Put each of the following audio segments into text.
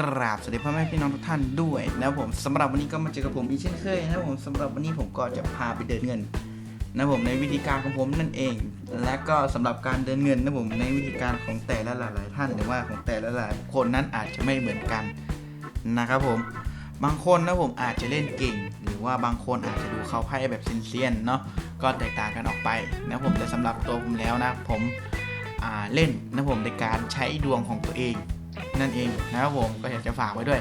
กราบสวัสดีพ่อแม่พี่น้องทุกท่านด้วยนะผมสำหรับวันนี้ก็มาเจอกับผมอีกเช่นเคยนะผมสำหรับวันนี้ผมก็จะพาไปเดินเงินนะผมในวิธีการของผมนั่นเอง และก็สำหรับการเดินเงินนะผมในวิธีการของแต่ละหลาย ๆ ท่านหรือว่าของแต่ละหลายคนนั้นอาจจะไม่เหมือนกันนะครับผมบางคนนะผมอาจจะเล่นเก่ง หรือว่าบางคนอาจจะดูเขาไพ่แบบเซียนๆเนาะก็แตกต่างกันออกไปนะผมแต่สำหรับตัวผมแล้วนะผมเล่นนะผมในการใช้ดวงของตัวเอง นั่นเองนะครับผมก็อยากจะฝากไว้ด้วย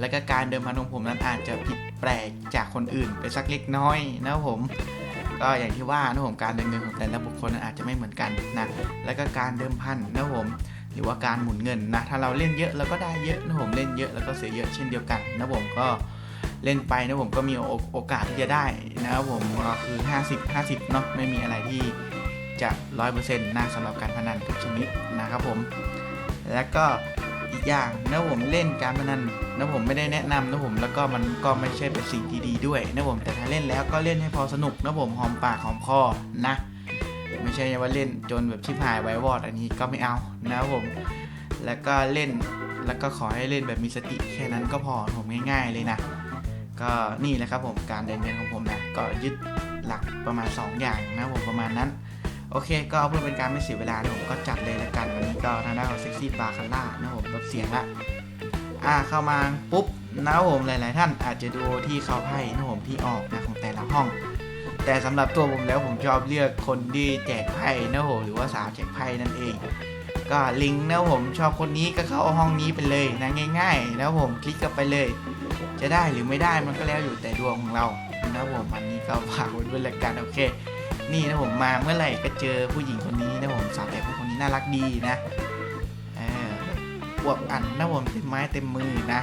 แล้วก็การเดิมพันของผมนั้นอาจจะผิดแปลกจากคนอื่นไปสักเล็กน้อยนะครับผมก็อย่างที่ว่านะครับผมการเดินเงินของแต่ละบุคคลนั้นอาจจะไม่เหมือนกันนะแล้วก็การเดิมพันนะครับผมหรือว่าการหมุนเงินนะถ้าเราเล่นเยอะเราก็ได้เยอะนะครับผมเล่นเยอะแล้วก็เสียเยอะเช่นเดียวกันนะครับผมก็เล่นไปนะครับผมก็มีโอกาสที่จะได้นะครับผมก็คือ 50 50เนาะไม่มีอะไรที่จะร้อยเปอร์เซ็นต์นะสำหรับการพนันทุกชนิดนะครับผม แล้วก็ อีกอย่างนะผมเล่นการพนันนะผมไม่ได้แนะนำนะผมแล้วก็มันก็ไม่ใช่เป็นสิ่งที่ดีด้วยนะผมแต่ถ้าเล่นแล้วก็เล่นให้พอสนุกนะผมหอมปากหอมคอนะไม่ใช่ว่าเล่นจนแบบชิบหายไว้วอดอันนี้ก็ไม่เอานะผมแล้วก็เล่นแล้วก็ขอให้เล่นแบบมีสติแค่นั้นก็พอผมง่าย ๆ เลยนะ ก็นี่แหละครับผมการเดินเงินของผมนะก็ยึดหลักประมาณ 2 อย่างนะผมประมาณนั้น โอเค ก็เพื่อเป็นการไม่เสียเวลานะผมก็จัดเลยละกันวันนี้ก็ทางด้านของเซ็กซี่บาคัลล่านะผมลดเสียงละอ่าเข้ามาปุ๊บนะครับผมหลาย ๆ ท่านอาจจะดูที่เขาไพ่นะผมที่ออกนะของแต่ละห้อง แต่สำหรับตัวผมแล้วผมชอบเลือกคนที่แจกไพ่นะผมหรือว่าสาวแจกไพ่นั่นเอง ก็ลิงก์นะผมชอบคนนี้ก็เข้าห้องนี้ไปเลยนะง่ายๆนะผมคลิกกันไปเลย จะได้หรือไม่ได้มันก็แล้วอยู่แต่ดวงของเรานะผมอันนี้ก็ฝากไว้ด้วยละกันโอเค นี่นะผมมาเมื่อไหร่ก็เจอผู้หญิงคนนี้นะผมสาวแต่คนนี้น่ารักดีนะเอออวบอันนะผมเต็มไม้เต็มมือนะ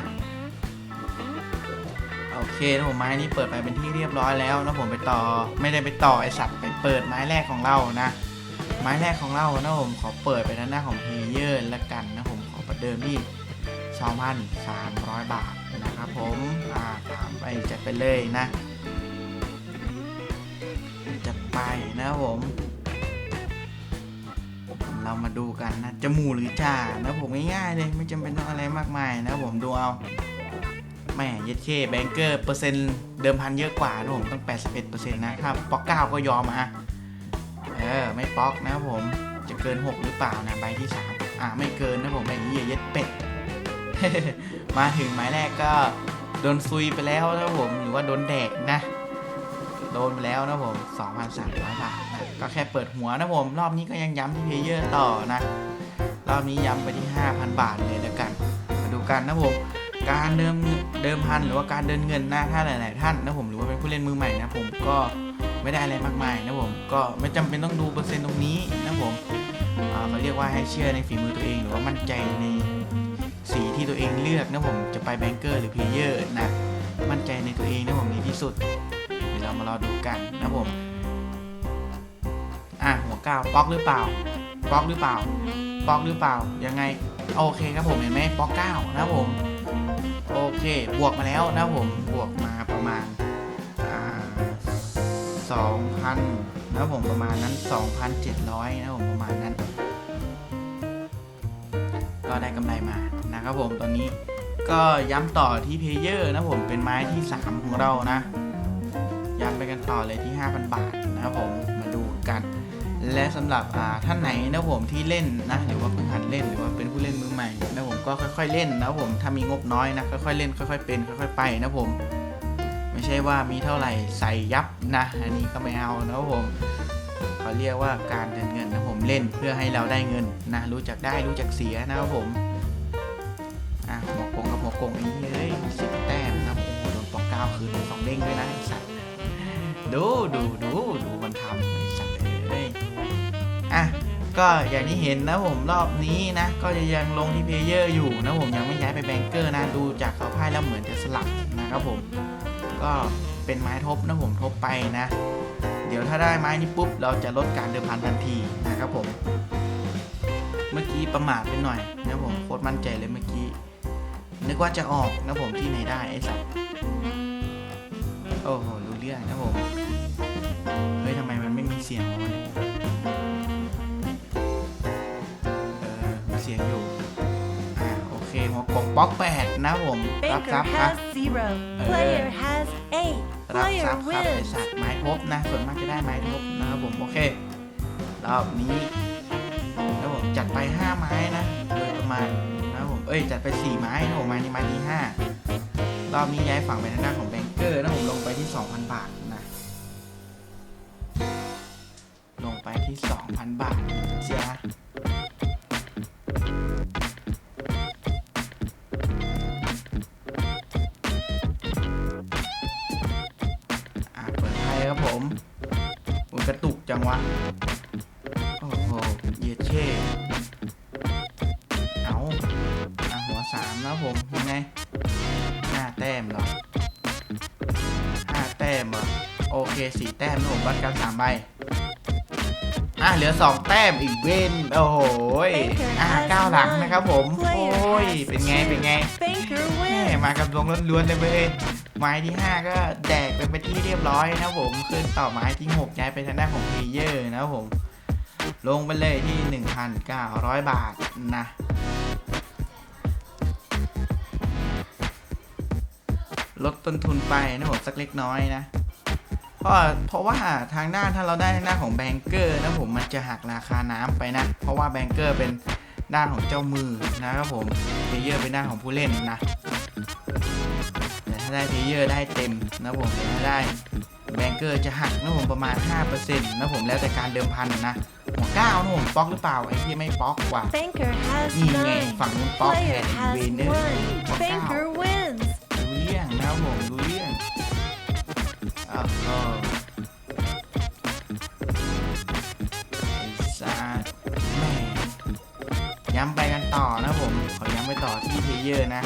โอเคนะผมไม้นี้เปิดไปเป็นที่เรียบร้อยแล้วนะผมไปต่อไม่ได้ไปต่อไอสัตว์ไปเปิดไม้แรกของเรานะ ไม้แรกของเรานะผมขอเปิดไปด้านหน้าของเพเยอร์ละกันนะผมขอประเดิมที่2,300 บาทนะครับผมอ่าตามไปจัดไปเลยนะ ไปนะครับผม เรามาดูกันนะจะหมูหรือจ่านะผมง่ายๆเลยไม่จำเป็นต้องอะไรมากมายนะผมดูเอาแม่เย็ดเคแบงเกอร์เปอร์เซ็นต์เดิมพันเยอะกว่านะผมต้อง 81%นะถ้าป๊อกเก้าก็ยอมอะเออ ไม่ป๊อกนะครับผมจะเกิน 6 หรือเปล่านะใบที่ 3 อ่าไม่เกินนะผมไอ้เหี้ยเย็ดเป็ด มาถึงหมายแรกก็โดนซุยไปแล้วนะผมหรือว่าโดนแดกนะ ดนไปแล้วนะผม 2,300 บาทนะ ก็แค่เปิดหัวนะผม รอบนี้ก็ยังย้ำที่เพเยอร์ต่อนะ รอบนี้ย้ำไปที่ 5,000 บาทเลยแล้วกัน มาดูกันนะผม การเดิมเดิมพันหรือว่าการเดินเงินนะถ้าหลาย ๆ ท่านนะผมหรือว่าเป็นผู้เล่นมือใหม่นะผมก็ไม่ได้อะไรมากมายนะผม ก็ไม่จำเป็นต้องดูเปอร์เซ็นต์ตรงนี้นะผมเขาเรียกว่าให้เชื่อในฝีมือตัวเอง หรือว่ามั่นใจในสีที่ตัวเองเลือกนะผมจะไปแบงเกอร์หรือเพลเยอร์นะมั่นใจในตัวเองนะผมดีที่สุด เดี๋ยวเรามารอ กันนะผม อะหัวก้าวป๊อกหรือเปล่า ป๊อกหรือเปล่า ป๊อกหรือเปล่า ยังไง โอเคครับผมเห็นไหมป๊อกเก้านะผม โอเค บวกมาแล้วนะผมบวกมาประมาณสองพันนะผมประมาณนั้น 2,700นะครับผมประมาณนั้น ก็ได้กำไรมานะครับผมตอนนี้ก็ย้ำต่อที่เพลเยอร์นะผมเป็นไม้ที่ 3 ของเรานะ ต่อเลยที่ 5,000 บาทนะครับผมมาดูกัน และสำหรับท่านไหนนะผมที่เล่นนะหรือว่าเพิ่งหัดเล่นหรือว่าเป็นผู้เล่นมือใหม่นะผมก็ค่อยๆเล่นนะผมถ้ามีงบน้อยนะค่อยๆเล่นค่อย ๆ เป็นค่อย ๆ ไปนะผม ไม่ใช่ว่ามีเท่าไหร่ใส่ยับนะ อันนี้ก็ไม่เอานะครับผมเขาเรียกว่าการเดินเงินนะผมเล่นเพื่อให้เราได้เงินนะรู้จักได้รู้จักเสียนะครับผมอะหัวกงกับหัวกงไอ้นี่เลยสิบแต้มนะโอ้โหโดนปอกเก้าคืนสองเด้งด้วยนะไอสัตว์ ดูดูดูดูมันทำไอ้สัตว์เลยอะก็อย่างที่เห็นนะผมรอบนี้นะ ก็จะยังลงที่เพลเยอร์อยู่นะผมยังไม่ย้ายไปแบงเกอร์นะดูจากเขาไพ่แล้วเหมือนจะสลับนะครับผม ก็เป็นไม้ทบนะผมทบไปนะ เดี๋ยวถ้าได้ไม้นี้ปุ๊บ เราจะลดการเดิมพันทันทีนะครับผม เมื่อกี้ประมาทไปหน่อยนะผมโคตรมั่นใจเลยเมื่อกี้นึกว่าจะออกนะผมที่ไหนได้ไอ้สัตว์ อ้โหรู้เรื่องนะผม เฮ้ยทำไมมันไม่มีเสียงวะเนี่ยเออมีเสียงอยู่ อ่าโอเคหัวกบป๊อกแปดนะครับผมรับ Banker ทรัพย์ครับ has zero. Uh, Player has eight. รับ Player ทรัพย์ครับไอ wins. สัตว์ไม้ทบนะ ส่วนมากจะได้ไม้ทบนะครับผมโอเครอบนี้แล้วผมจัดไปห้าไม้นะโดยประมาณนะครับผมเอ้ยจัดไปสี่ไม้นะผมไม้นี้ไม้ที่ห้ารอบนี้ย้ายฝั่งไปทางด้านของแบง เกอร์นะผมลงไปที่ 2,000 บาทนะ ลงไปที่ 2,000 บาทเจ้ะอะเปิดไพ่ครับผม อุกระตุกจังวะ โอ้โห เยเช่ แต้มนะผมวัดกันสามใบอะเหลือสองแต้มอีกเว้นโอ้โหอะเก้าหลังนะครับผม โอ้ย เป็นไง เป็นไงแม่มากับดวงล้วนๆเลยเว้ยไม้ที่ 5 ก็แดกไปเป็นที่เรียบร้อยนะผมขึ้นต่อไม้ที่6ย้ายไปทางด้านของเพลเยอร์นะผม ลงไปเลยที่ 1,900 บาทนะลดต้นทุนไปนะผมสักเล็กน้อยนะ ราะเพราะว่าทางด้านถ้าเราได้ทางด้านของแบงเกอร์นะผมมันจะหักราคาน้ำไปนะ เพราะว่าแบงเกอร์เป็นด้านของเจ้ามือนะครับผมเพลเยอร์เป็นด้านของผู้เล่นนะแต่ถ้าได้เพลเยอร์ได้เต็มนะผมแต่ถ้าได้แบงเกอร์จะหักนะผมประมาณ 5%นะผมแล้วแต่การเดิมพันนะหัวเก้านะผมป๊อกหรือเปล่าไอ้ที่ไม่ป๊อกว่ะ Banker has นี่ไง nine. ฝั่งนู้นป๊อกแท Player นอี has เวนเนอร์ one. หัวเก้า Banker ต่อที่เพลเยอร์นะ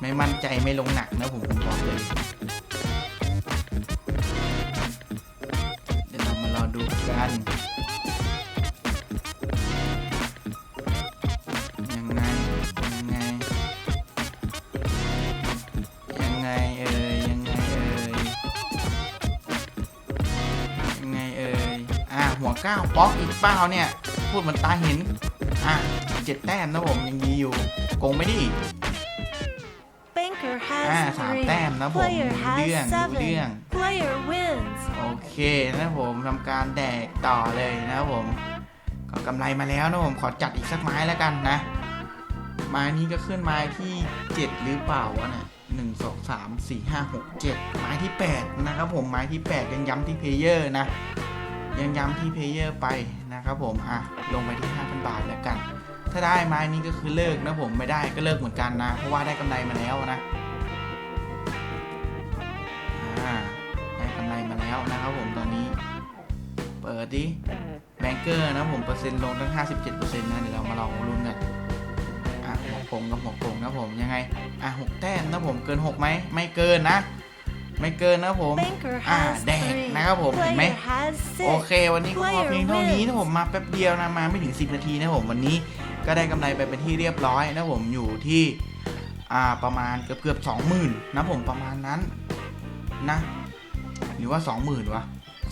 ไม่มั่นใจไม่ลงหนักนะผมบอกเลยเดี๋ยวเรามารอดูกันยังไงยังไงยังไงเอ่ยยังไงเอ่ยยังไงเอ่ยอะหัวก้าวป๊อกอีกเปล่าเนี่ยพูดเหมันตาเห็นอะ เจ็ดแต้มนะผมยังดีอยู่โกงไม่ดี Banker อ่า has สาม three. แต้มนะผม Player รู้เรื่อง has รู้เรื่อง seven. Player wins. โอเคนะผมทำการแดกต่อเลยนะครับผมก็กำไรมาแล้วนะผมขอจัดอีกสักไม้แล้วกันนะไม้นี้ก็ขึ้นไม้ที่ 7 หรือเปล่าวะเนี่ยหนึ่งสองสามสี่ห้าหกเจ็ดไม้ที่ 8 นะครับผมไม้ที่ 8 ยังย้ำที่เพลเยอร์นะยังย้ำที่เพลเยอร์ไปนะครับผมอะลงไปที่ 5,000 บาทแล้วกัน ถ้าได้ไม้นี้ก็คือเลิกนะผมไม่ได้ก็เลิกเหมือนกันนะ เพราะว่าได้กำไรมาแล้วนะอ่าได้กำไรมาแล้วนะครับผมตอนนี้ เปิดดิแบงเกอร์นะผมเปอร์เซ็นต์ลงตั้ง 57%นะเดี๋ยวเรามาลองลุ้นกันอะหัวโกงกับหัวโกงนะผมยังไงอะหกแต้มนะผมเกิน6ไหมไม่เกินนะไม่เกินนะผม Banker อ่า has แดก three. นะครับผมเห็นไหม Player has โอ six. เค วันนี้ก็พอเพียงเท่านี้นะผมมาแป๊บเดียวนะมาไม่ถึง 10 นาทีนะผมวันนี้ ก็ได้กำไรไปเป็นที่เรียบร้อยนะผมอยู่ที่ประมาณเกือบเกือบสองหมื่นนะผมประมาณนั้นนะหรือว่า 20,000วะ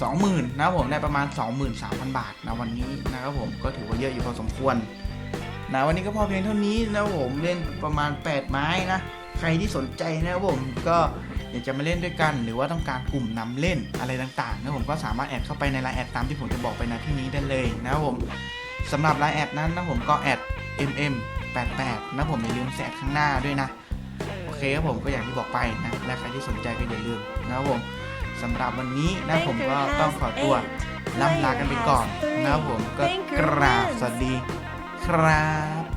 20,000นะผมได้ประมาณ 23,000 บาทนะวันนี้นะครับผมก็ถือว่าเยอะอยู่พอสมควรนะวันนี้ก็พอเพียงเท่านี้นะผมเล่นประมาณ 8 ไม้นะใครที่สนใจนะครับผมก็อยากจะมาเล่นด้วยกัน หรือว่าต้องการกลุ่มนำเล่นอะไรต่างๆนะผมก็สามารถแอดเข้าไปในไลน์แอดตามที่ผมจะบอกไปนะที่นี้ได้เลยนะครับผม สำหรับไลน์แอดนั้นนะผมก็แอด mm 88นะผมอย่าลืมแสกข้างหน้าด้วยนะ โอเคครับผมก็อย่างที่บอกไปนะ และใครที่สนใจก็อย่าลืมนะครับผมสำหรับวันนี้นะผมก็ต้องขอตัวล่ำลากันไปก่อนนะครับผมก็กราบสวัสดีครับ